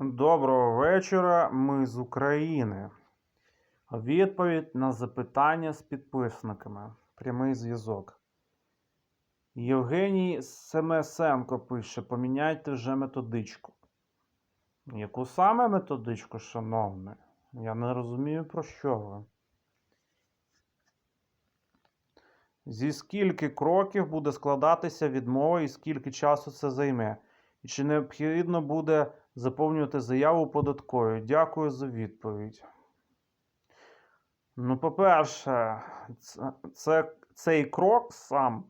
Доброго вечора, ми з України. Відповідь на запитання з підписниками. Прямий зв'язок. Євгеній Семесенко пише: поміняйте вже методичку. Яку саме методичку, шановний? Я не розумію, про що ви. Зі скільки кроків буде складатися відмова і скільки часу це займе? І чи необхідно буде заповнювати заяву податковою? Дякую за відповідь. Ну, по-перше, це, цей крок сам.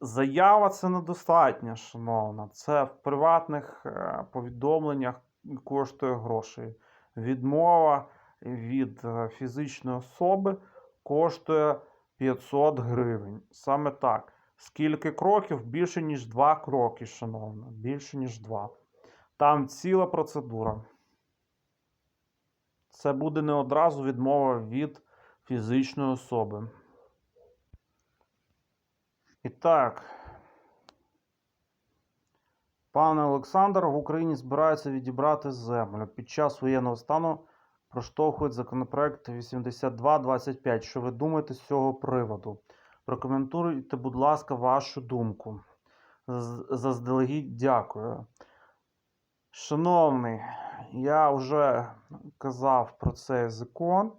Заява це недостатньо, шановна. Це в приватних е, повідомленнях коштує грошей. Відмова від е, фізичної особи коштує 500 гривень. Саме так. Скільки кроків? Більше, ніж два кроки, шановна. Більше, ніж два. Там ціла процедура. Це буде не одразу відмова від фізичної особи. І так. Пане Олександр, в Україні збираються відібрати землю. Під час воєнного стану проштовхують законопроект 8225. Що ви думаєте з цього приводу? Прокоментуйте, будь ласка, вашу думку. Заздалегідь дякую. Шановний, я вже казав про цей закон.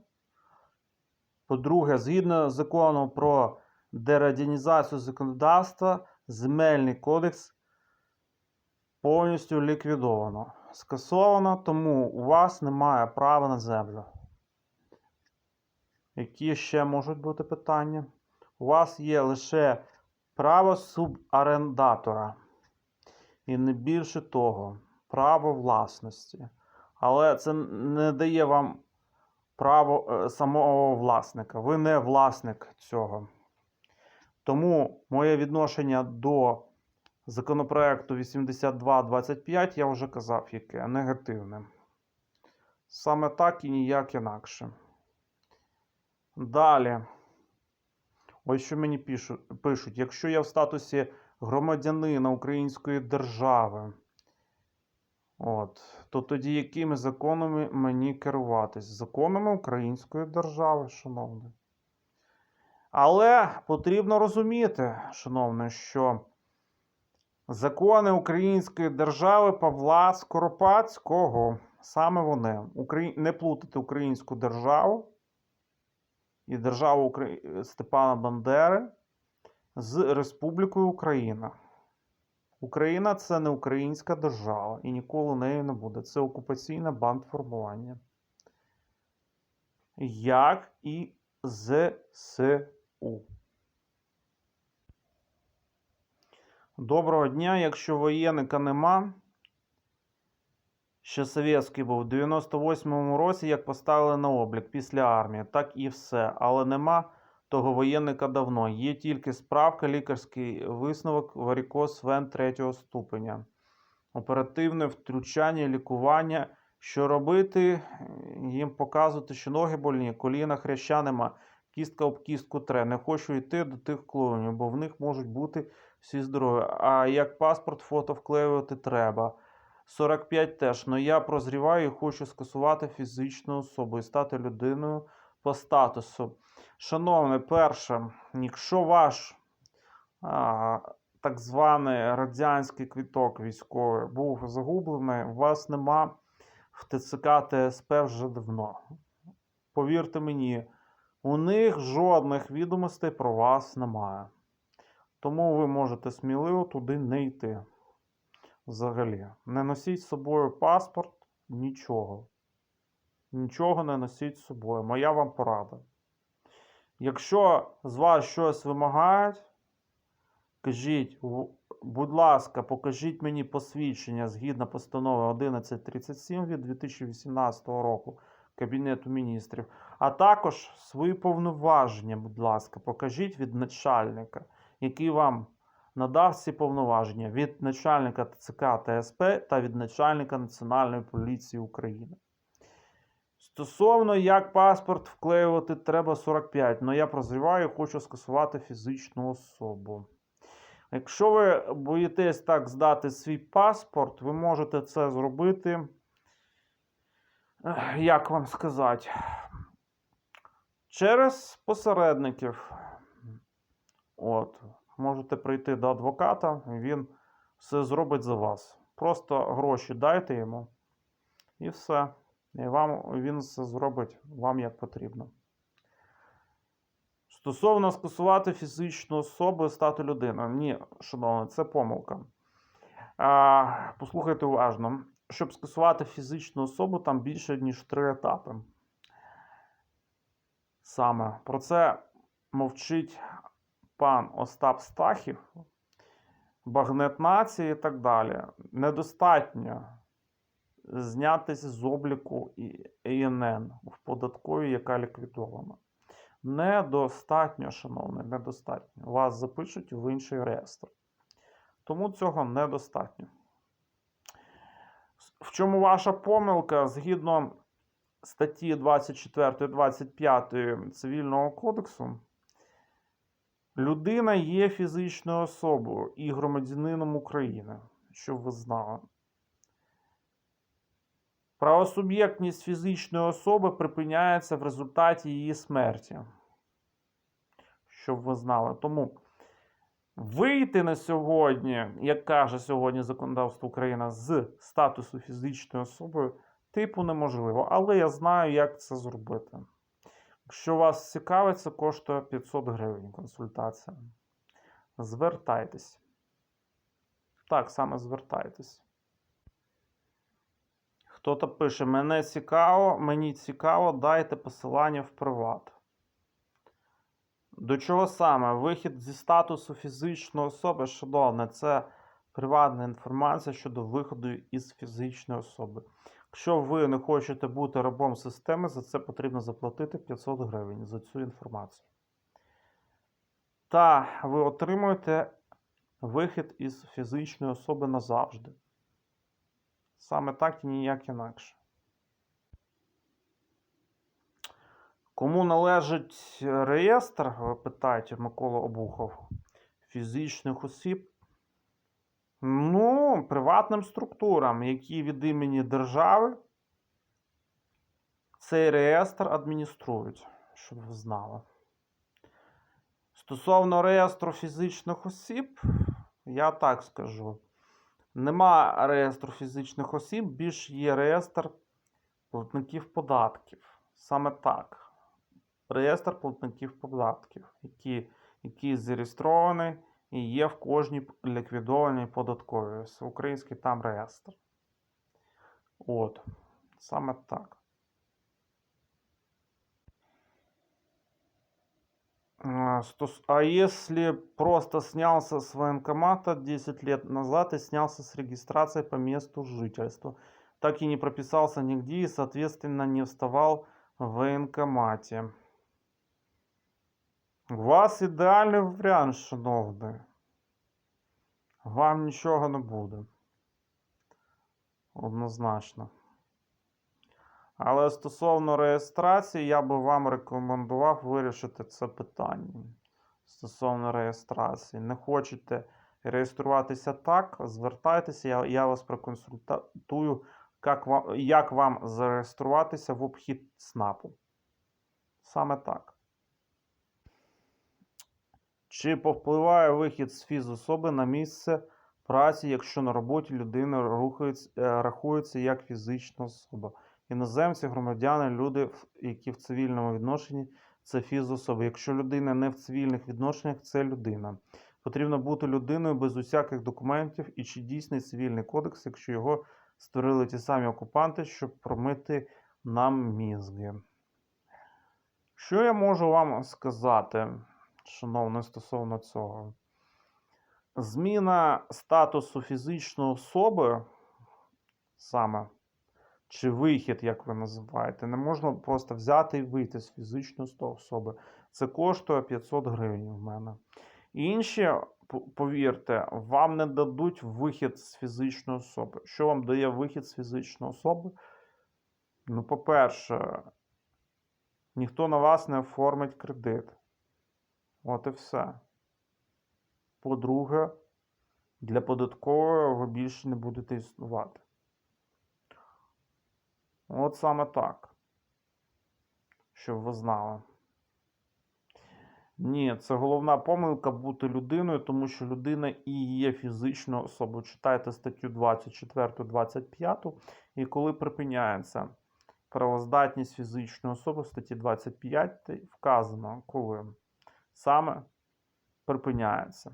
По-друге, згідно закону про дерадянізацію законодавства, земельний кодекс повністю ліквідовано. Скасовано, тому у вас немає права на землю. Які ще можуть бути питання? У вас є лише право субарендатора. І не більше того, право власності. Але це не дає вам право е, самого власника. Ви не власник цього. Тому моє відношення до законопроекту 8225 я вже казав, яке негативне. Саме так і ніяк інакше. Далі. Ось що мені пишуть, пишуть: якщо я в статусі громадянина Української держави, от, то тоді якими законами мені керуватись? Законами Української держави, шановний. Але потрібно розуміти, шановне, що закони Української держави Павла Скоропадського, саме вони, не плутати Українську державу і державу. Степана Бандери з Республікою Україна. Україна це не українська держава і ніколи нею не буде. Це окупаційне бандформування. Як і ЗСУ. Доброго дня. Якщо воєнника нема, ще совєтський був, в 98-му році, як поставили на облік після армії, так і все. Але нема того воєнника давно. Є тільки справка, лікарський висновок, варікоз вен третього ступеня. Оперативне втручання, лікування. Що робити? Їм показувати, що ноги больні, коліна хряща нема, кістка об кістку тре. Не хочу йти до тих клоунів, бо в них можуть бути всі здорові. А як паспорт фото вклеювати треба. 45 теж. Ну я прозріваю і хочу скасувати фізичну особу і стати людиною по статусу. Шановне, перше, якщо ваш а, так званий радянський квіток військовий був загублений, у вас нема в ТЦК ТСП вже давно. Повірте мені, у них жодних відомостей про вас немає. Тому ви можете сміливо туди не йти. Взагалі. Не носіть з собою паспорт, нічого. Нічого не носіть з собою. Моя вам порада. Якщо з вас щось вимагають, кажіть, будь ласка, покажіть мені посвідчення згідно постанови 1137 від 2018 року Кабінету міністрів, а також свої повноваження, будь ласка, покажіть від начальника, який вам надав ці повноваження від начальника ТЦК ТСП та від начальника Національної поліції України. Стосовно як паспорт вклеювати треба 45, але я прозріваю хочу скасувати фізичну особу. Якщо ви боїтесь так здати свій паспорт, ви можете це зробити як вам сказати, через посередників. От, можете прийти до адвоката, він все зробить за вас. Просто гроші дайте йому, і все. І вам він все зробить вам як потрібно. Стосовно скасувати фізичну особу і стати людиною. Ні, шановні, це помилка. А, послухайте уважно. Щоб скасувати фізичну особу, там більше, ніж три етапи. Саме про це мовчить пан Остап Стахів, багнет нації і так далі. Недостатньо знятися з обліку ІНН в податковій, яка ліквідована. Недостатньо, шановний, недостатньо. Вас запишуть в інший реєстр. Тому цього недостатньо. В чому ваша помилка? Згідно статті 24 25 Цивільного кодексу, людина є фізичною особою і громадянином України, щоб ви знали. Правосуб'єктність фізичної особи припиняється в результаті її смерті. Щоб ви знали. Тому вийти на сьогодні, як каже сьогодні законодавство України, з статусу фізичної особи, типу неможливо. Але я знаю, як це зробити. Якщо вас цікавить, це коштує 500 гривень консультація. Звертайтесь. Так, саме звертайтесь. Хто-то пише: мене цікаво, мені цікаво, дайте посилання в приват. До чого саме? Вихід зі статусу фізичної особи, шановне, це приватна інформація щодо виходу із фізичної особи. Якщо ви не хочете бути рабом системи, за це потрібно заплатити 500 гривень за цю інформацію. Та ви отримуєте вихід із фізичної особи назавжди. Саме так і ніяк інакше. Кому належить реєстр, ви питаєте Микола Обухов, фізичних осіб? Ну, приватним структурам, які від імені держави цей реєстр адмініструють, щоб ви знали. Стосовно реєстру фізичних осіб, я так скажу. Нема реєстру фізичних осіб, більш є реєстр платників податків. Саме так. Реєстр платників податків, які які зареєстровані і є в кожній ліквідованій податковій. Український там реєстр. От. Саме так. А, стос- А если просто снялся с военкомата 10 лет назад и снялся с регистрацией по месту жительства, так и не прописался нигде и, соответственно, не вставал в военкомате. У вас ідеальний варіант, шановний. Вам нічого не буде. Однозначно. Але стосовно реєстрації, я би вам рекомендував вирішити це питання. Стосовно реєстрації. Не хочете реєструватися так, звертайтеся, я, я вас проконсультую, як вам, як вам зареєструватися в обхід СНАПу. Саме так. Чи повпливає вихід з фізособи на місце праці, якщо на роботі людина е, рахується як фізична особа? Іноземці, громадяни, люди, які в цивільному відношенні, це фізособи. Якщо людина не в цивільних відношеннях, це людина. Потрібно бути людиною без усяких документів і чи дійсний цивільний кодекс, якщо його створили ті самі окупанти, щоб промити нам мізги. Що я можу вам сказати, шановне, стосовно цього? Зміна статусу фізичної особи саме чи вихід, як ви називаєте, не можна просто взяти і вийти з фізичної сто- особи. Це коштує 500 гривень в мене. Інші, повірте, вам не дадуть вихід з фізичної особи. Що вам дає вихід з фізичної особи? Ну, по-перше, ніхто на вас не оформить кредит. От і все. По-друге, для податкової ви більше не будете існувати. От саме так. Щоб ви знали. Ні, це головна помилка бути людиною, тому що людина і є фізичною особою. Читайте статтю 24, 25, і коли припиняється правоздатність фізичної особи в статті 25 вказано, коли саме припиняється.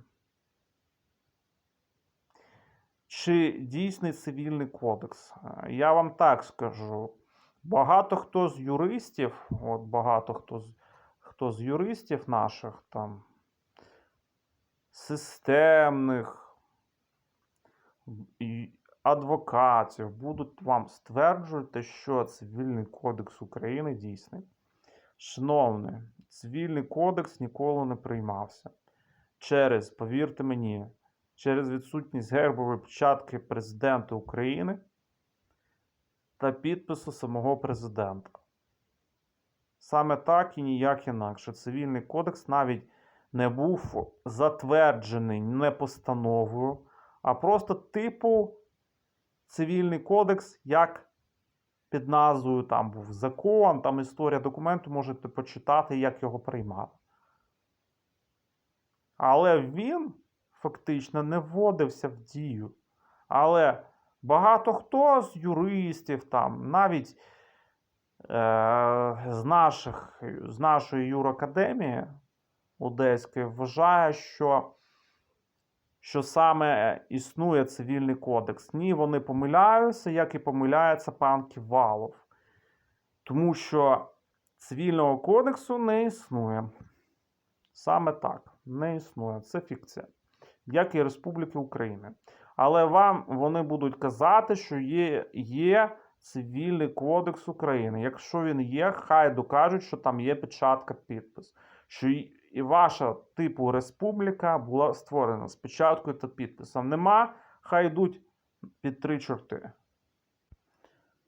Чи дійсний цивільний кодекс? Е, Я вам так скажу. Багато хто з юристів, от багато хто з, хто з юристів наших там системних адвокатів будуть вам стверджувати, що Цивільний кодекс України дійсний. Шановний, цивільний кодекс ніколи не приймався. Через, повірте мені, через відсутність гербової печатки президента України та підпису самого президента. Саме так і ніяк інакше. Цивільний кодекс навіть не був затверджений не постановою, а просто типу цивільний кодекс, як під назвою там був закон, там історія документу, можете почитати, як його приймали. Але він фактично не вводився в дію. Але багато хто з юристів, там, навіть е, з, наших, з нашої юракадемії Одеської вважає, що, що саме існує цивільний кодекс. Ні, вони помиляються, як і помиляється пан Ківалов. Тому що цивільного кодексу не існує. Саме так, не існує. Це фікція. Як і Республіки України. Але вам вони будуть казати, що є, є Цивільний кодекс України. Якщо він є, хай докажуть, що там є печатка підпис. Що і ваша типу республіка була створена з печаткою та підписом. Нема, хай йдуть під три чорти.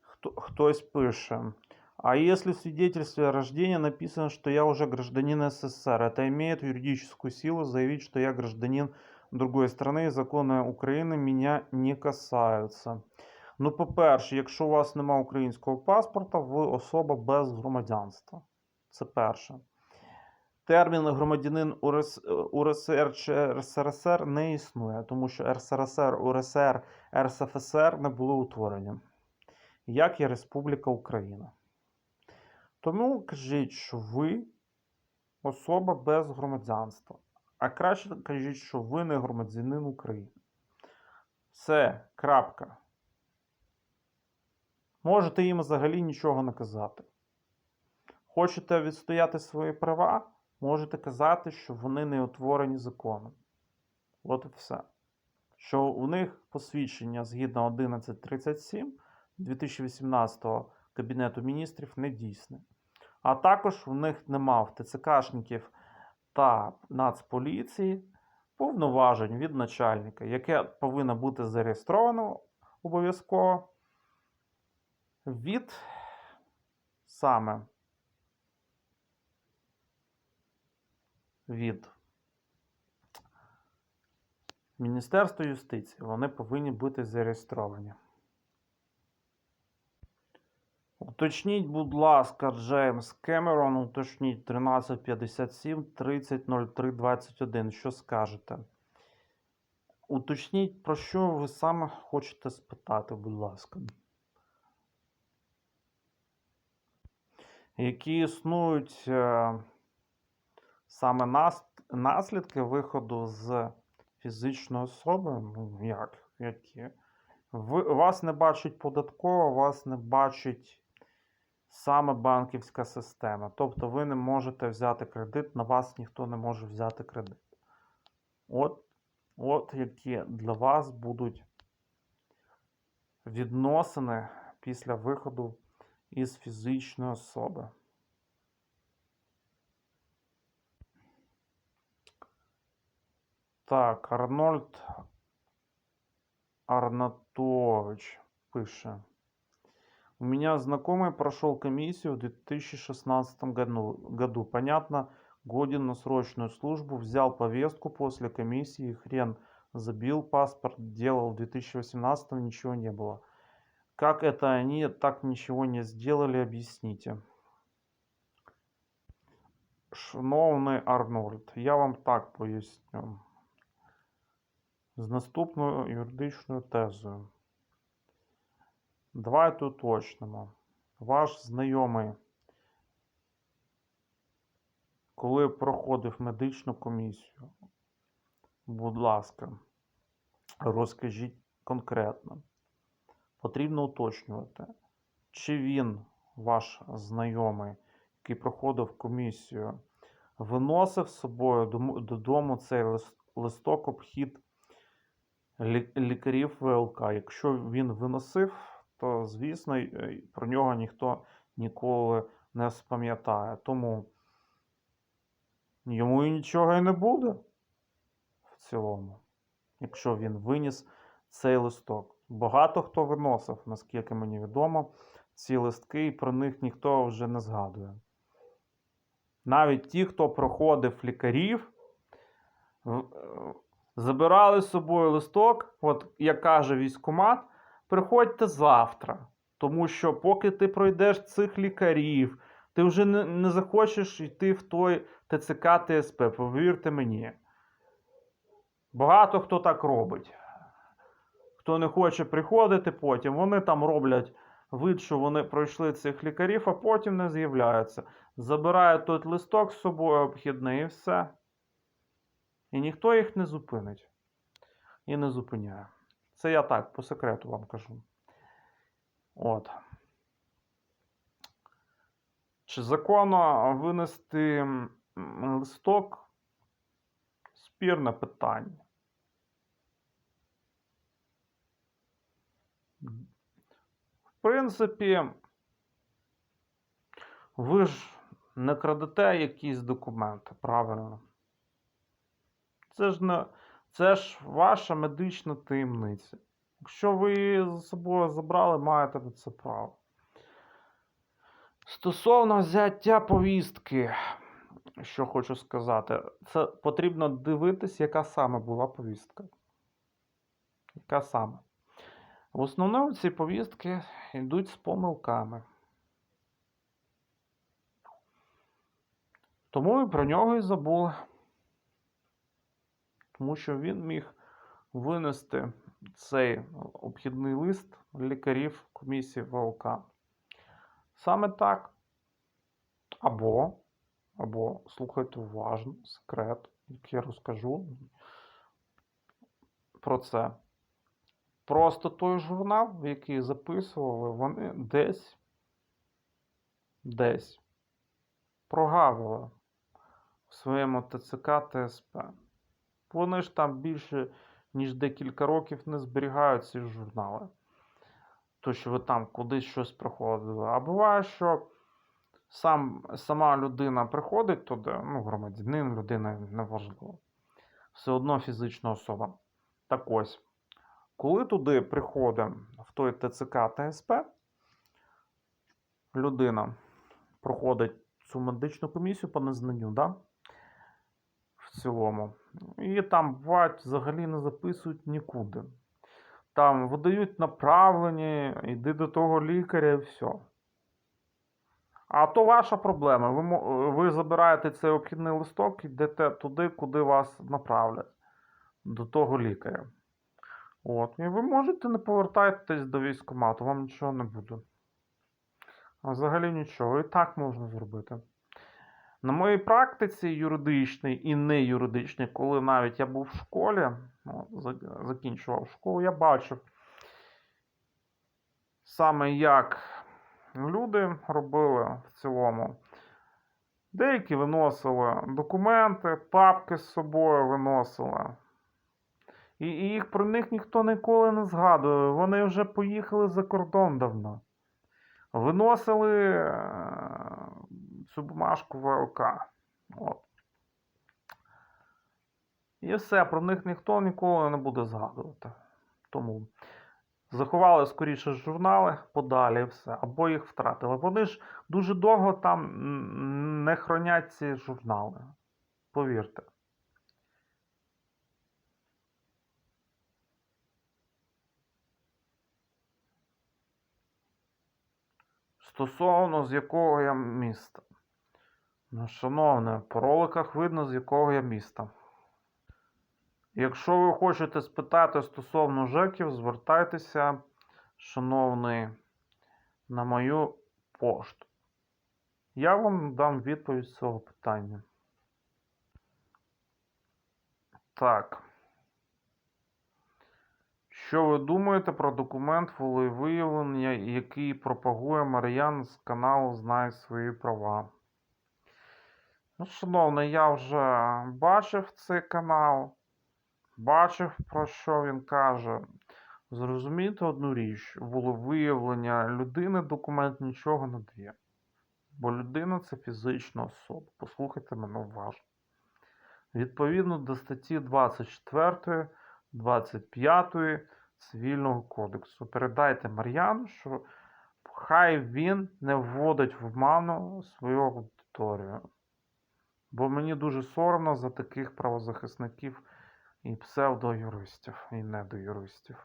Хто, хтось пише. А если в свидетельстве о рождении написано, что я уже гражданин СССР, это имеет юридическую силу заявить, что я гражданин другої і закони України меня не касаються. Ну, по-перше, якщо у вас немає українського паспорта, ви особа без громадянства. Це перше. Термін громадянин УРС, УРСР чи РСРСР не існує, тому що РСРСР, УРСР, РСФСР не були утворені, як і Республіка Україна. Тому кажіть, що ви особа без громадянства. А краще кажіть, що ви не громадянин України. Все, крапка. Можете їм взагалі нічого не казати. Хочете відстояти свої права, можете казати, що вони не утворені законом. От і все. Що у них посвідчення згідно 1137 2018 Кабінету міністрів не дійсне. А також в них нема в ТЦКшників та Нацполіції повноважень від начальника, яке повинно бути зареєстровано обов'язково від саме від Міністерства юстиції. Вони повинні бути зареєстровані. Уточніть, будь ласка, Джеймс Кемерон, уточніть 1357 3003 21. Що скажете? Уточніть, про що ви саме хочете спитати, будь ласка. Які існують е, саме нас, наслідки виходу з фізичної особи? Ну, як? Які? Ви, вас не бачить податкова, вас не бачить саме банківська система. Тобто ви не можете взяти кредит, на вас ніхто не може взяти кредит. От, От які для вас будуть відносини після виходу із фізичної особи. Так, Арнольд Арнатович пише. У меня знакомый прошел комиссию в 2016 году. году. Понятно, годен на срочную службу, взял повестку после комиссии, хрен забил паспорт, делал в 2018 ничего не было. Как это они так ничего не сделали, объясните. Шановний Арнольд, я вам так поясню. З наступною юридичною тезою. Давайте уточнимо. Ваш знайомий, коли проходив медичну комісію, будь ласка, розкажіть конкретно. Потрібно уточнювати, чи він, ваш знайомий, який проходив комісію, виносив з собою додому цей листок обхід лікарів ВЛК. Якщо він виносив, то звісно е, про нього ніхто ніколи не спам'ятає. Тому йому і нічого і не буде в цілому, якщо він виніс цей листок. Багато хто виносив, наскільки мені відомо, ці листки, і про них ніхто вже не згадує. Навіть ті, хто проходив лікарів, е, забирали з собою листок, от як каже військкомат, приходьте завтра. Тому що поки ти пройдеш цих лікарів, ти вже не, не захочеш йти в той ТЦК ТСП, повірте мені. Багато хто так робить. Хто не хоче приходити потім, вони там роблять вид, що вони пройшли цих лікарів, а потім не з'являються. Забирають той листок з собою обхідний і все. І ніхто їх не зупинить. І не зупиняє. Це я так, по секрету вам кажу. От. Чи законно винести листок? Спірне питання. В принципі, ви ж не крадете якісь документи, правильно? Це ж не це ж ваша медична таємниця. Якщо ви за собою забрали, маєте на це право. Стосовно взяття повістки, що хочу сказати, це потрібно дивитись, яка саме була повістка. Яка саме? В основному ці повістки йдуть з помилками. Тому і про нього і забули. Тому що він міг винести цей обхідний лист лікарів комісії ВЛК. Саме так. Або, або слухайте уважно секрет, який я розкажу про це. Просто той журнал, в який записували, вони десь, десь прогавили в своєму ТЦК ТСП. Вони ж там більше, ніж декілька років не зберігають ці журнали. То, що ви там кудись щось проходили. А буває, що сам, сама людина приходить туди, ну, громадянин, людина, неважливо. Все одно фізична особа. Так ось, коли туди приходить в той ТЦК ТСП, людина проходить цю медичну комісію по незнанню, да? Цілому. І там бувають взагалі не записують нікуди. Там видають направлення, йди до того лікаря і все. А то ваша проблема. Ви, ви забираєте цей обхідний листок і йдете туди, куди вас направлять. До того лікаря. От. І ви можете не повертатись до військкомату, вам нічого не буде. А взагалі нічого. І так можна зробити. На моїй практиці юридичній і не юридичній, коли навіть я був в школі, ну, закінчував школу, я бачив саме як люди робили в цілому. Деякі виносили документи, папки з собою виносили. І, їх про них ніхто ніколи не згадує. Вони вже поїхали за кордон давно. Виносили е, цю бумажку ВЛК. От. І все, про них ніхто ніколи не буде згадувати. Тому заховали скоріше журнали подалі все, або їх втратили. Вони ж дуже довго там не хронять ці журнали. Повірте. Стосовно з якого я міста. Ну, шановне, по роликах видно, з якого я міста. Якщо ви хочете спитати стосовно ЖЕКів, звертайтеся, шановний, на мою пошту. Я вам дам відповідь з цього питання. Так. Що ви думаєте про документ волевиявлення, який пропагує Мар'ян з каналу Знай свої права? Ну, шановний, я вже бачив цей канал, бачив, про що він каже. Зрозумійте одну річ: волевиявлення людини документ нічого не дає. Бо людина це фізична особа. Послухайте мене уважно. Відповідно до статті 24, 25 Цивільного кодексу. Передайте Мар'яну, що хай він не вводить в оману свою аудиторію. Бо мені дуже соромно за таких правозахисників і псевдоюристів, і недоюристів.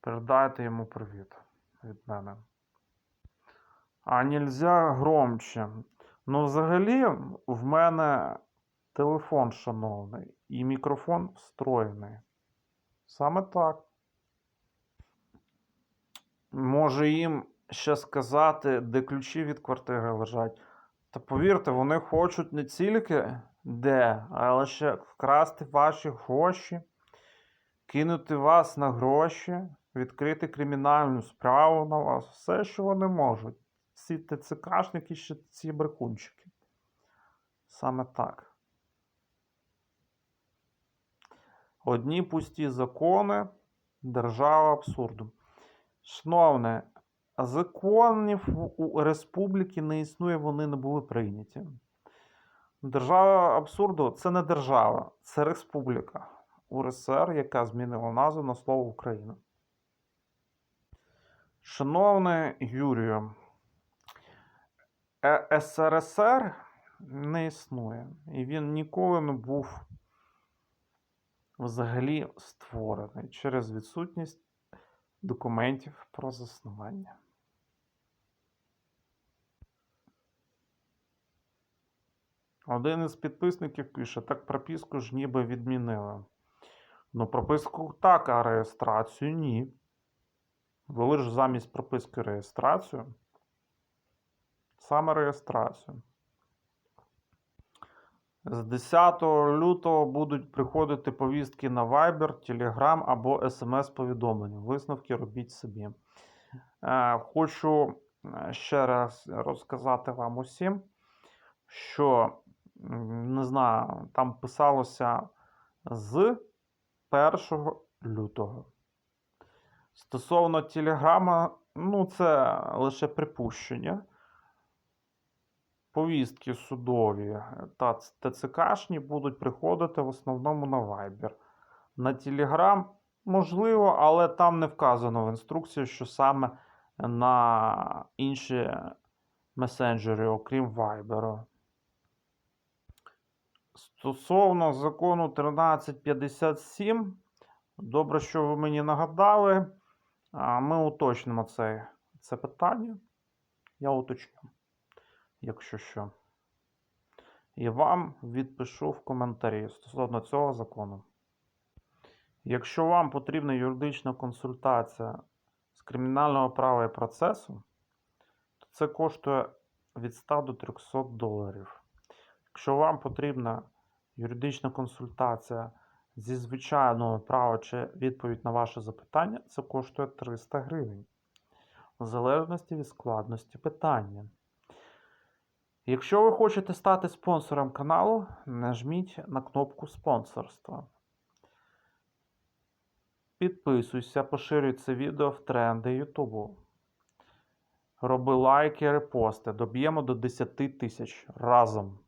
Передайте йому привіт від мене. А нельзя громче. Ну, взагалі, в мене телефон шановний і мікрофон встроєний. Саме так. Може їм ще сказати, де ключі від квартири лежать. Та повірте, вони хочуть не тільки де, але ще вкрасти ваші гроші, кинути вас на гроші, відкрити кримінальну справу на вас. Все, що вони можуть. Ці ТЦКшники, ще ці брехунчики. Саме так. Одні пусті закони, держава абсурду. Шановне, законів у республіки не існує, вони не були прийняті. Держава абсурду це не держава, це республіка УРСР, яка змінила назву на слово Україна. Шановне Юрію, Е- СРСР не існує, і він ніколи не був взагалі створений через відсутність документів про заснування. Один із підписників пише, так прописку ж ніби відмінили. Ну, прописку так, а реєстрацію ні. Вели ж замість прописки реєстрацію. Саме реєстрацію. З 10 лютого будуть приходити повістки на Viber, Telegram або SMS-повідомлення. Висновки робіть собі. Е, Хочу е, ще раз розказати вам усім, що не знаю, там писалося з 1 лютого. Стосовно Телеграма, ну це лише припущення. Повістки судові та ТЦКшні будуть приходити в основному на Viber. На Telegram можливо, але там не вказано в інструкції, що саме на інші месенджери, окрім Viber. Стосовно закону 1357, добре, що ви мені нагадали. Ми уточнимо це, це питання. Я уточню якщо що. І вам відпишу в коментарі стосовно цього закону. Якщо вам потрібна юридична консультація з кримінального права і процесу, то це коштує від 100 до 300 доларів. Якщо вам потрібна юридична консультація зі звичайного права чи відповідь на ваше запитання, це коштує 300 гривень. В залежності від складності питання. Якщо ви хочете стати спонсором каналу, нажміть на кнопку спонсорства. Підписуйся, поширюй це відео в тренди Ютубу. Роби лайки, репости. Доб'ємо до 10 тисяч разом.